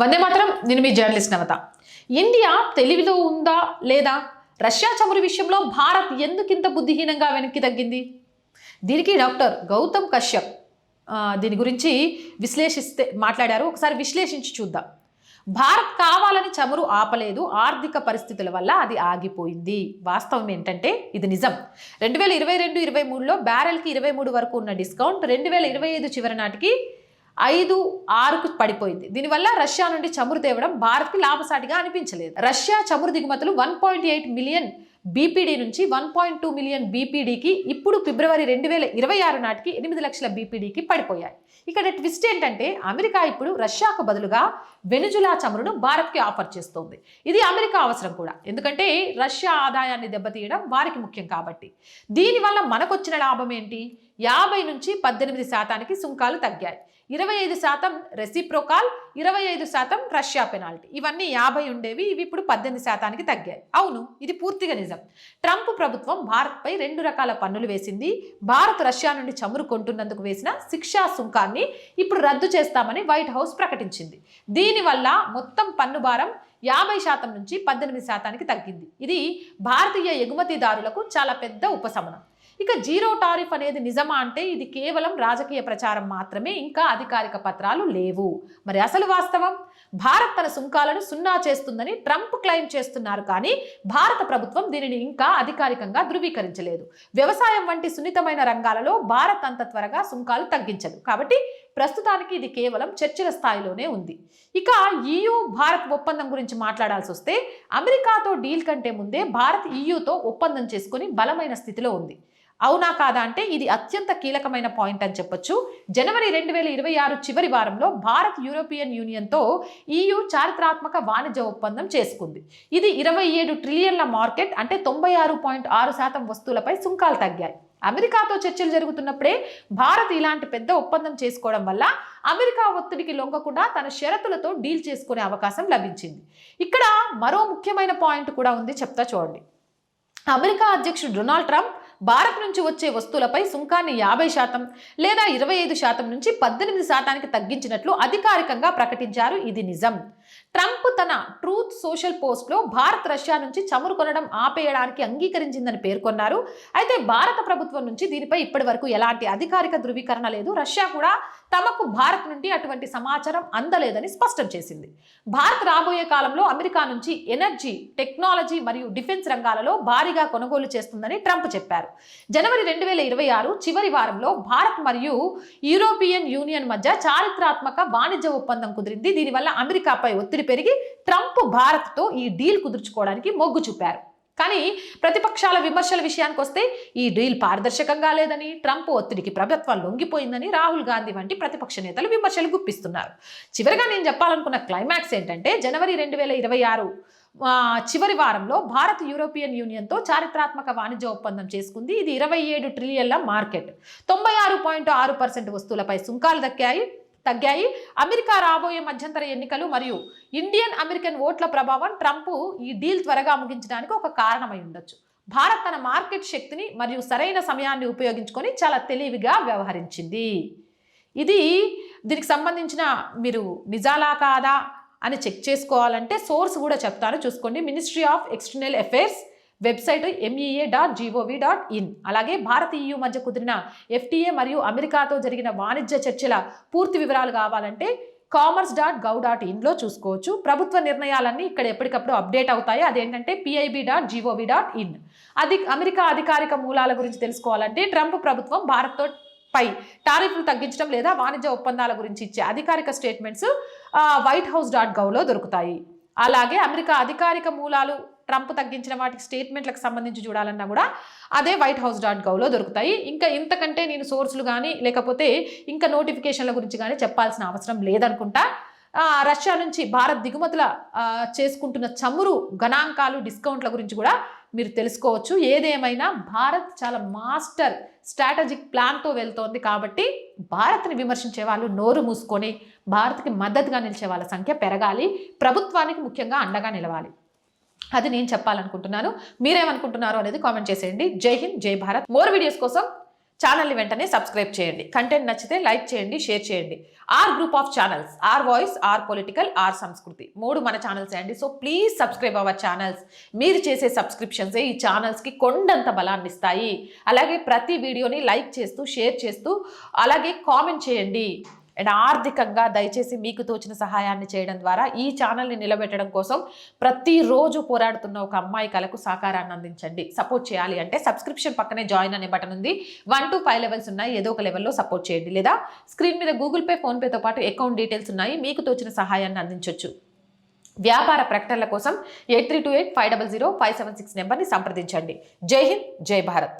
వందే మాత్రం నేను మీ జర్నలిస్ట్ నవత. ఇండియా తెలివిలో ఉందా లేదా? రష్యా చమురు విషయంలో భారత్ ఎందుకింత బుద్ధిహీనంగా వెనక్కి తగ్గింది? దీనికి డాక్టర్ గౌతమ్ కశ్యప్ దీని గురించి విశ్లేషిస్తే మాట్లాడారు. ఒకసారి విశ్లేషించి చూద్దాం. భారత్ కావాలని చమురు ఆపలేదు ఆర్థిక పరిస్థితుల వల్ల అది ఆగిపోయింది. వాస్తవం ఏంటంటే ఇది నిజం. రెండు వేల ఇరవై రెండు ఇరవై మూడులో బ్యారెల్కి ఇరవై మూడు వరకు ఉన్న డిస్కౌంట్ రెండు వేల ఇరవై ఐదు చివరి నాటికి ఐదు ఆరుకు పడిపోయింది. దీనివల్ల రష్యా నుండి చమురు తేవడం భారత్కి లాభసాటిగా అనిపించలేదు. రష్యా చమురు దిగుమతులు one point eight million BPD నుంచి వన్ పాయింట్ టూ మిలియన్ బీపీడీకి ఇప్పుడు ఫిబ్రవరి రెండు వేల ఇరవై ఆరు నాటికి ఎనిమిది లక్షల బీపీడీకి పడిపోయాయి. ఇక్కడ ట్విస్ట్ ఏంటంటే అమెరికా ఇప్పుడు రష్యాకు బదులుగా వెనుజులా చమురును భారత్కి ఆఫర్ చేస్తోంది. ఇది అమెరికా అవసరం కూడా. ఎందుకంటే రష్యా ఆదాయాన్ని దెబ్బతీయడం వారికి ముఖ్యం కాబట్టి. దీనివల్ల మనకొచ్చిన లాభం ఏంటి? యాభై నుంచి పద్దెనిమిది శాతానికి సుంకాలు తగ్గాయి. ఇరవై ఐదు శాతం రెసిప్రోకాల్ ఇరవై ఐదు శాతం రష్యా పెనాల్టీ ఇవన్నీ యాభై ఉండేవి ఇవి ఇప్పుడు పద్దెనిమిది శాతానికి తగ్గాయి. అవును ఇది పూర్తిగా నిజం. ట్రంప్ ప్రభుత్వం భారత్పై రెండు రకాల పన్నులు వేసింది. భారత్ రష్యా నుండి చమురు కొంటున్నందుకు వేసిన శిక్షా సుంకాన్ని ఇప్పుడు రద్దు చేస్తామని వైట్ హౌస్ ప్రకటించింది. దీనివల్ల మొత్తం పన్ను భారం యాభై శాతం నుంచి పద్దెనిమిది శాతానికి తగ్గింది. ఇది భారతీయ ఎగుమతిదారులకు చాలా పెద్ద ఉపశమనం. ఇక జీరో టారిఫ్ అనేది నిజమా అంటే ఇది కేవలం రాజకీయ ప్రచారం మాత్రమే ఇంకా అధికారిక పత్రాలు లేవు. మరి అసలు వాస్తవం? భారత్ తన సుంకాలను సున్నా చేస్తుందని ట్రంప్ క్లెయిమ్ చేస్తున్నారు కానీ భారత ప్రభుత్వం దీనిని ఇంకా అధికారికంగా ధృవీకరించలేదు. వ్యవసాయం వంటి సున్నితమైన రంగాలలో భారత్ అంత త్వరగా సుంకాలు తగ్గించదు. కాబట్టి ప్రస్తుతానికి ఇది కేవలం చర్చల స్థాయిలోనే ఉంది. ఇక ఈయూ భారత్ ఒప్పందం గురించి మాట్లాడాల్సి వస్తే అమెరికాతో డీల్ కంటే ముందే భారత్ ఈయూతో ఒప్పందం చేసుకుని బలమైన స్థితిలో ఉంది. అవునా కాదా అంటే ఇది అత్యంత కీలకమైన పాయింట్ అని చెప్పొచ్చు. జనవరి రెండు వేల ఇరవై ఆరు చివరి వారంలో భారత్ యూరోపియన్ యూనియన్తో ఈయూ చారిత్రాత్మక వాణిజ్య ఒప్పందం చేసుకుంది. ఇది ఇరవై ఏడు ట్రిలియన్ల మార్కెట్ అంటే తొంభై ఆరు పాయింట్ ఆరు శాతం వస్తువులపై సుంకాలు తగ్గాయి. అమెరికాతో చర్చలు జరుగుతున్నప్పుడే భారత్ ఇలాంటి పెద్ద ఒప్పందం చేసుకోవడం వల్ల అమెరికా ఒత్తిడికి లొంగకుండా తన షరతులతో డీల్ చేసుకునే అవకాశం లభించింది. ఇక్కడ మరో ముఖ్యమైన పాయింట్ కూడా ఉంది చెప్తా చూడండి. అమెరికా అధ్యక్షుడు డొనాల్డ్ ట్రంప్ భారత్ నుంచి వచ్చే వస్తువులపై సుంకాన్ని యాభై శాతం లేదా ఇరవై ఐదు శాతం నుంచి పద్దెనిమిది శాతానికి తగ్గించినట్లు అధికారికంగా ప్రకటించారు. ఇది నిజం. ట్రంప్ తన ట్రూత్ సోషల్ పోస్ట్లో భారత్ రష్యా నుంచి చమురు కొనడం ఆపేయడానికి అంగీకరించిందని పేర్కొన్నారు. అయితే భారత ప్రభుత్వం నుంచి దీనిపై ఇప్పటి వరకు ఎలాంటి అధికారిక ధృవీకరణ లేదు. రష్యా కూడా తమకు భారత్ నుండి అటువంటి సమాచారం అందలేదని స్పష్టం చేసింది. భారత్ రాబోయే కాలంలో అమెరికా నుంచి ఎనర్జీ టెక్నాలజీ మరియు డిఫెన్స్ రంగాలలో భారీగా కొనుగోలు చేస్తుందని ట్రంప్ చెప్పారు. జనవరి రెండు వేల ఇరవై ఆరు చివరి వారంలో భారత్ మరియు యూరోపియన్ యూనియన్ మధ్య చారిత్రాత్మక వాణిజ్య ఒప్పందం కుదిరింది. దీనివల్ల అమెరికాపై ఒత్తిడి పెరిగి ట్రంప్ భారత్తో ఈ డీల్ కుదుర్చుకోవడానికి మొగ్గు చూపారు. కానీ ప్రతిపక్షాల విమర్శల విషయానికి వస్తే ఈ డీల్ పారదర్శకంగా లేదని ట్రంప్ ఒత్తిడికి ప్రభుత్వం లొంగిపోయిందని రాహుల్ గాంధీ వంటి ప్రతిపక్ష నేతలు విమర్శలు గుప్పిస్తున్నారు. చివరిగా నేను చెప్పాలనుకున్న క్లైమాక్స్ ఏంటంటే జనవరి రెండు వేల ఇరవై ఆరు చివరి వారంలో భారత్ యూరోపియన్ యూనియన్తో చారిత్రాత్మక వాణిజ్య ఒప్పందం చేసుకుంది. ఇది ఇరవై ఏడు ట్రిలియన్ల మార్కెట్. తొంభై ఆరు పాయింట్ ఆరు పర్సెంట్ వస్తువులపై సుంకాలు దక్కాయి. తగ్గాయి. అమెరికా రాబోయే మధ్యంతర ఎన్నికలు మరియు ఇండియన్ అమెరికన్ ఓట్ల ప్రభావం ట్రంప్ ఈ డీల్ త్వరగా ముగించడానికి ఒక కారణమై ఉండొచ్చు. భారత్ తన మార్కెట్ శక్తిని మరియు సరైన సమయాన్ని ఉపయోగించుకొని చాలా తెలివిగా వ్యవహరించింది. ఇది దీనికి సంబంధించిన మీరు నిజాలా కాదా అని చెక్ చేసుకోవాలంటే సోర్స్ కూడా చెప్తాను. చూసుకోండి. Ministry of external affairs website MEA dot gov dot in అలాగే భారత్ EU మధ్య కుదిరిన ఎఫ్టీఏ మరియు అమెరికాతో జరిగిన వాణిజ్య చర్చల పూర్తి వివరాలు కావాలంటే కామర్స్ డాట్ గవ్ డాట్ ఇన్లో చూసుకోవచ్చు. ప్రభుత్వ నిర్ణయాలన్నీ ఇక్కడ ఎప్పటికప్పుడు అప్డేట్ అవుతాయి. అదేంటంటే PIB dot gov dot in అది అమెరికా అధికారిక మూలాల గురించి తెలుసుకోవాలంటే ట్రంప్ ప్రభుత్వం భారత్తో పై టారిఫ్లు తగ్గించడం లేదా వాణిజ్య ఒప్పందాల గురించి ఇచ్చే అధికారిక స్టేట్మెంట్స్ వైట్ హౌస్ డాట్ గవ్లో దొరుకుతాయి. అలాగే అమెరికా అధికారిక మూలాలు ట్రంప్ తగ్గించిన వాటికి స్టేట్మెంట్లకు సంబంధించి చూడాలన్నా కూడా అదే వైట్ హౌస్ డాట్ గవ్లో దొరుకుతాయి. ఇంకా ఇంతకంటే నేను సోర్సులు కానీ లేకపోతే ఇంకా నోటిఫికేషన్ల గురించి కానీ చెప్పాల్సిన అవసరం లేదనుకుంటా. రష్యా నుంచి భారత్ దిగుమతుల చేసుకుంటున్న చమురు గణాంకాలు డిస్కౌంట్ల గురించి కూడా మీరు తెలుసుకోవచ్చు. ఏదేమైనా భారత్ చాలా మాస్టర్ స్ట్రాటజిక్ ప్లాన్తో వెళ్తోంది కాబట్టి భారత్ని విమర్శించే వాళ్ళు నోరు మూసుకొని భారత్కి మద్దతుగా నిలిచే వాళ్ళ సంఖ్య పెరగాలి. ప్రభుత్వానికి ముఖ్యంగా అండగా నిలవాలి. అది నేను చెప్పాలనుకుంటున్నాను. మీరేమనుకుంటున్నారో అనేది కామెంట్ చేసేయండి. జై హింద్ జై భారత్. మోర్ వీడియోస్ కోసం ఛానల్ని వెంటనే సబ్స్క్రైబ్ చేయండి. కంటెంట్ నచ్చితే లైక్ చేయండి షేర్ చేయండి. R group of channels R voice R political R Sanskriti. మూడు మన ఛానల్స్ అండి. So please subscribe our channels మీరు చేసే సబ్స్క్రిప్షన్సే ఈ ఛానల్స్కి కొండంత బలాన్ని ఇస్తాయి. అలాగే ప్రతి వీడియోని లైక్ చేస్తూ షేర్ చేస్తూ అలాగే కామెంట్ చేయండి. అండ్ ఆర్థికంగా దయచేసి మీకు తోచిన సహాయాన్ని చేయడం ద్వారా ఈ ఛానల్ని నిలబెట్టడం కోసం ప్రతిరోజు పోరాడుతున్న ఒక అమ్మాయి కళకు సహకారాన్ని అందించండి. సపోర్ట్ చేయాలి అంటే సబ్స్క్రిప్షన్ పక్కనే జాయిన్ అనే బటన్ ఉంది. వన్ టు ఫైవ్ లెవెల్స్ ఉన్నాయి. ఏదో ఒక లెవెల్లో సపోర్ట్ చేయండి. లేదా స్క్రీన్ మీద గూగుల్ పే ఫోన్పేతో పాటు అకౌంట్ డీటెయిల్స్ ఉన్నాయి. మీకు తోచిన సహాయాన్ని అందించవచ్చు వ్యాపార ప్రకటనల కోసం eight three two eight five double zero five seven six నెంబర్ని సంప్రదించండి. జై హింద్ జై భారత్.